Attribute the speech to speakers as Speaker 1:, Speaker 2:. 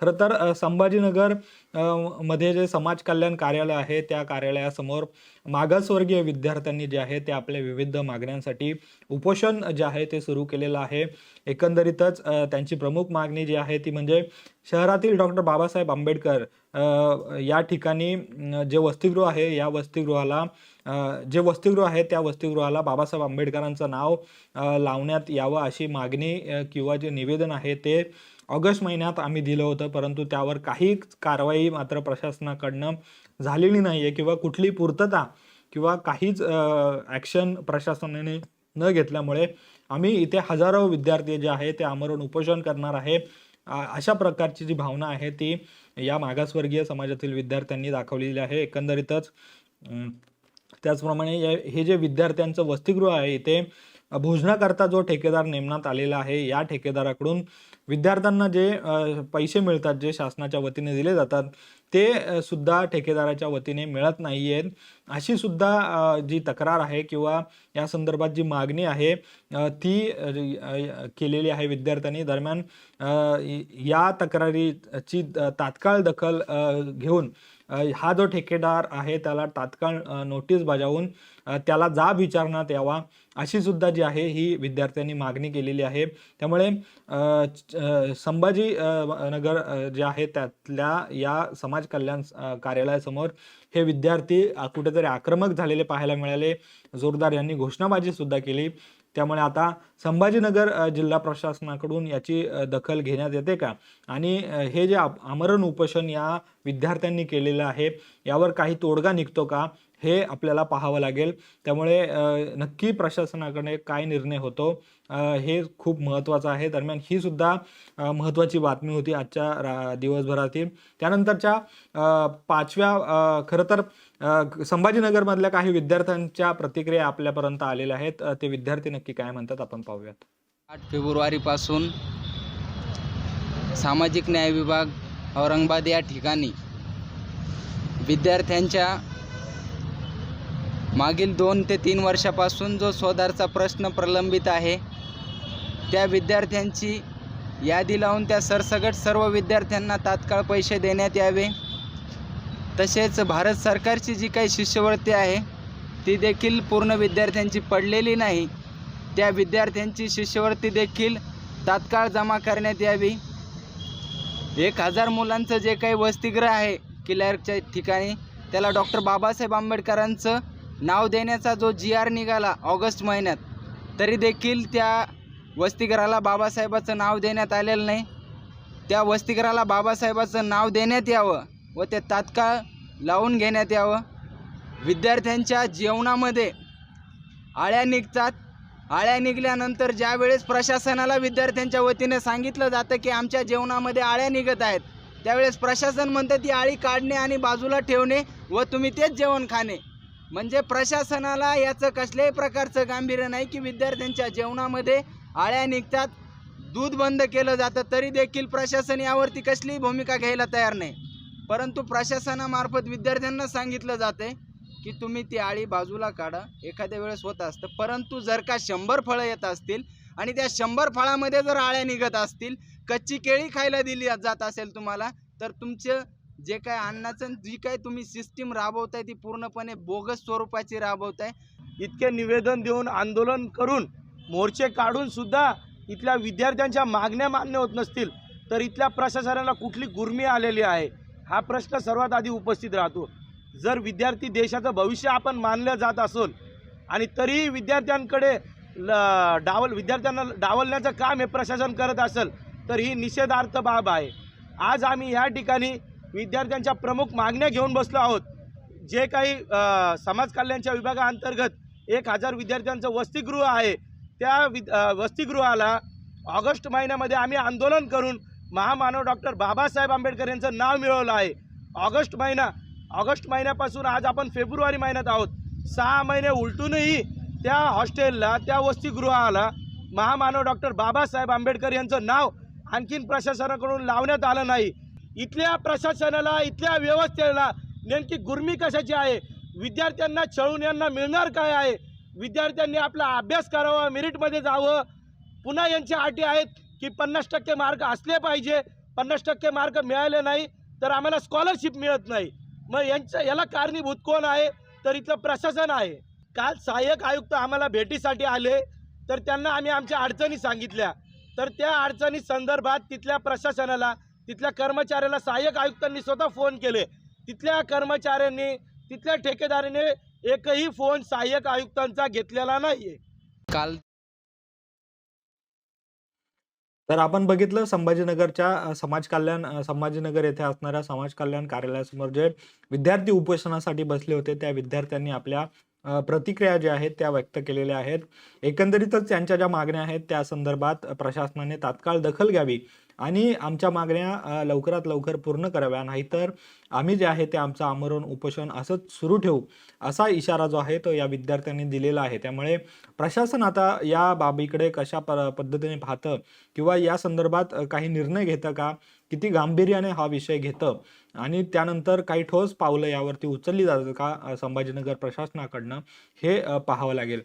Speaker 1: खरं तर संभाजीनगरमध्ये जे समाज कल्याण कार्यालय आहे त्या कार्यालयासमोर मागासवर्गीय विद्यार्थ्यांनी जे आहे ते आपल्या विविध मागण्यांसाठी उपोषण जे आहे ते सुरू केलेलं आहे. एकंदरीतच त्यांची प्रमुख मागणी जी आहे ती म्हणजे शहरातील डॉक्टर बाबासाहेब आंबेडकर या ठिकाणी जे वसतिगृह आहे या वसतिगृहाला जे वसतिगृह आहे त्या वसतिगृहाला बाबासाहेब आंबेडकरांचं नाव लावण्यात यावं अशी मागणी किंवा जे निवेदन आहे ते ऑगस्ट महिन्यात आम्ही दिलं होतं परंतु त्यावर काही कारवाई मात्र प्रशासनाकडनं झालेली नाही आहे किंवा कुठली पूर्तता किंवा काहीच ॲक्शन प्रशासनाने न घेतल्यामुळे आम्ही इथे हजारो विद्यार्थी जे आहे ते आमरण उपोषण करणार आहे. अशा प्रकारची जी भावना आहे ती या मागासवर्गीय समाजातील विद्यार्थ्यांनी दाखवलेली आहे. एकंदरीतच त्याचप्रमाणे या- हे जे विद्यार्थ्यांचं वसतिगृह आहे इथे भोजनाकरता जो ठेकेदार नेमण्यात आलेला आहे या ठेकेदाराकडून विद्यार्थ्यांना जे पैसे मिळतात जे शासनाच्या वतीने दिले जातात ते सुद्धा ठेकेदाराच्या वतीने मिळत नाही आहेत अशी सुद्धा जी तक्रार आहे किंवा या संदर्भात जी मागणी आहे ती केलेली आहे विद्यार्थ्यांनी दरम्यान. या तक्रारीची तात्काळ दखल घेऊन हा जो ठेकेदार आहे त्याला तात्काळ नोटीस बजावून त्याला जाब विचारण्यात यावा अशी सुद्धा जी आहे ही विद्यार्थ्यांनी मागणी केलेली आहे. त्यामुळे संभाजी नगर जे आहे त्यातल्या या समाज कल्याण कार्यालयासमोर हे विद्यार्थी कुठेतरी आक्रमक झालेले पाहायला मिळाले. जोरदार यांनी घोषणाबाजी सुद्धा केली. त्यामुळे आता संभाजीनगर जिल्हा प्रशासनाकडून याची दखल घेण्यात येते का? आणि हे जे आप- आमरण उपोषण या विद्यार्थ्यांनी केलेलं आहे यावर काही तोडगा निघतो का? हे आपल्याला पाहावं लागेल. त्यामुळे नक्की प्रशासनाकडे काय निर्णय होतो हे खूप महत्त्वाचं आहे. दरम्यान ही सुद्धा महत्त्वाची बातमी होती आजच्या रा दिवसभरातील. त्यानंतरच्या पाचव्या खरं तर संभाजीनगरमधल्या काही विद्यार्थ्यांच्या प्रतिक्रिया आपल्यापर्यंत आलेल्या आहेत. ते विद्यार्थी नक्की काय म्हणतात आपण पाहूयात.
Speaker 2: आठ फेब्रुवारीपासून सामाजिक न्याय विभाग औरंगाबाद या ठिकाणी विद्यार्थ्यांच्या मागील दोन ते तीन वर्षापासून जो सोदारचा प्रश्न प्रलंबित आहे त्या विद्यार्थ्यांची यादी लावून त्या सरसगट सर्व विद्यार्थ्यांना तात्काळ पैसे देण्यात यावे. तसेच भारत सरकारची जी काही शिष्यवृत्ती आहे ती देखील पूर्ण विद्यार्थ्यांची पडलेली नाही. त्या विद्यार्थ्यांची शिष्यवृत्ती देखील तात्काळ जमा करण्यात यावी. एक हजार मुलांचं जे काही वसतिगृह आहे किल्लारच्या ठिकाणी त्याला डॉक्टर बाबासाहेब आंबेडकरांचं नाव देण्याचा जो जी आर निघाला ऑगस्ट महिन्यात तरी देखील त्या वसतिगृहाला बाबासाहेबाचं नाव देण्यात आलेलं नाही. त्या वसतिगृहाला बाबासाहेबाचं नाव देण्यात यावं व ते तात्काळ लावून घेण्यात यावं. विद्यार्थ्यांच्या जेवणामध्ये आळ्या निघतात. आळ्या निघाल्यानंतर ज्यावेळेस प्रशासनाला विद्यार्थ्यांच्या वतीने सांगितलं जातं की आमच्या जेवणामध्ये आळ्या निघत आहेत त्यावेळेस प्रशासन म्हणतं ती आळी काढणे आणि बाजूला ठेवणे व तुम्ही तेच जेवण खाणे. म्हणजे प्रशासनाला याचं कसल्याही प्रकारचं गांभीर्य नाही की विद्यार्थ्यांच्या जेवणामध्ये आळ्या निघतात दूध बंद केलं जातं तरी देखील प्रशासन यावरती कसलीही भूमिका घ्यायला तयार नाही. परंतु प्रशासनामार्फत विद्यार्थ्यांना सांगितलं जाते की तुम्ही ती आळी बाजूला काढा. एखाद्या वेळेस होत असतं. परंतु जर का शंभर फळं येत असतील आणि त्या शंभर फळामध्ये जर आळ्या निघत असतील कच्ची केळी खायला दिली जात असेल तुम्हाला तर तुमचं जे काय अन्नाचं जी काय तुम्ही सिस्टीम राबवताय ती पूर्णपणे बोगस स्वरूपाची राबवताय.
Speaker 3: इतके निवेदन देऊन आंदोलन करून मोर्चे काढून सुद्धा इथल्या विद्यार्थ्यांच्या मागण्या मान्य होत नसतील तर इथल्या प्रशासनाला कुठली गुर्मी आलेली आहे? हा प्रश्न सर्वात आधी उपस्थित राहतो. जर विद्यार्थी देशाचं भविष्य आपण मानलं जात असून आणि तरीही विद्यार्थ्यांकडे ल डावल विद्यार्थ्यांना डावलण्याचं काम हे प्रशासन करत असेल तर ही निषेधार्थ बाब आहे. आज आम्ही या ठिकाणी विद्यार्थ्यांच्या प्रमुख मागण्या घेऊन बसलो आहोत. जे काही समाज कल्याणच्या विभागाअंतर्गत एक हजार विद्यार्थ्यांचं वसतिगृह आहे त्या वि वसतिगृहाला ऑगस्ट महिन्यामध्ये आम्ही आंदोलन करून महामानव डॉक्टर बाबासाहेब आंबेडकर यांचं नाव मिळवलं आहे. ऑगस्ट महिना ऑगस्ट महिन्यापासून आज आपण फेब्रुवारी महिन्यात आहोत. सहा महिने उलटूनही त्या हॉस्टेलला त्या वसतिगृहाला महामानव डॉक्टर बाबासाहेब आंबेडकर यांचं नाव आणखीन प्रशासनाकडून लावण्यात आलं नाही. इथल्या प्रशासनाला इथल्या व्यवस्थेला नेमकी गुर्मी कशाची आहे? विद्यार्थ्यांना छळून यांना मिळणार काय आहे? विद्यार्थ्यांनी आपला अभ्यास करावा मेरिटमध्ये जावं. पुन्हा यांच्या अटी आहेत की पन्नास टक्के मार्क असले पाहिजे. पन्नास टक्के मार्क मिळाले नाही तर आम्हाला स्कॉलरशिप मिळत नाही. मग यांच्या याला कारणीभूत कोण आहे? तर इथलं प्रशासन आहे. काल सहाय्यक आयुक्त आम्हाला भेटीसाठी आले तर त्यांना आम्ही आमच्या अडचणी सांगितल्या. तर त्या अडचणी संदर्भात तिथल्या प्रशासनाला तिथल्या कर्मचाऱ्याला सहाय्यक आयुक्तांनी स्वतः फोन केले. तिथल्या कर्मचाऱ्यांनी तिथल्या ठेकेदाराने एकही फोन सहाय्यक आयुक्तांचा घेतलेला नाहीये.
Speaker 2: काल
Speaker 1: तर आपण बघितलं संभाजीनगरच्या समाज कल्याण संभाजीनगर येथे असणाऱ्या समाज कल्याण कार्यालयासमोर जे विद्यार्थी उपोषणासाठी बसले होते त्या विद्यार्थ्यांनी आपल्या प्रतिक्रिया ज्या आहेत त्या व्यक्त केलेल्या आहेत. एकंदरीतच त्यांच्या ज्या मागण्या आहेत त्या संदर्भात प्रशासनाने तात्काळ दखल घ्यावी. आणि आमच्या मागण्या लवकरात लवकर पूर्ण कराव्या नाहीतर आम्ही जे आहे ते आमचं आमरण उपोषण असंच सुरू ठेवू असा इशारा जो आहे तो या विद्यार्थ्यांनी दिलेला आहे. त्यामुळे प्रशासन आता या बाबीकडे कशा प पद्धतीने पाहतं किंवा या संदर्भात काही निर्णय घेतं का? किती गांभीर्याने हा विषय घेतं? आणि त्यानंतर काही ठोस पावलं यावरती उचलली जातात का संभाजीनगर प्रशासनाकडनं? हे पाहावं लागेल.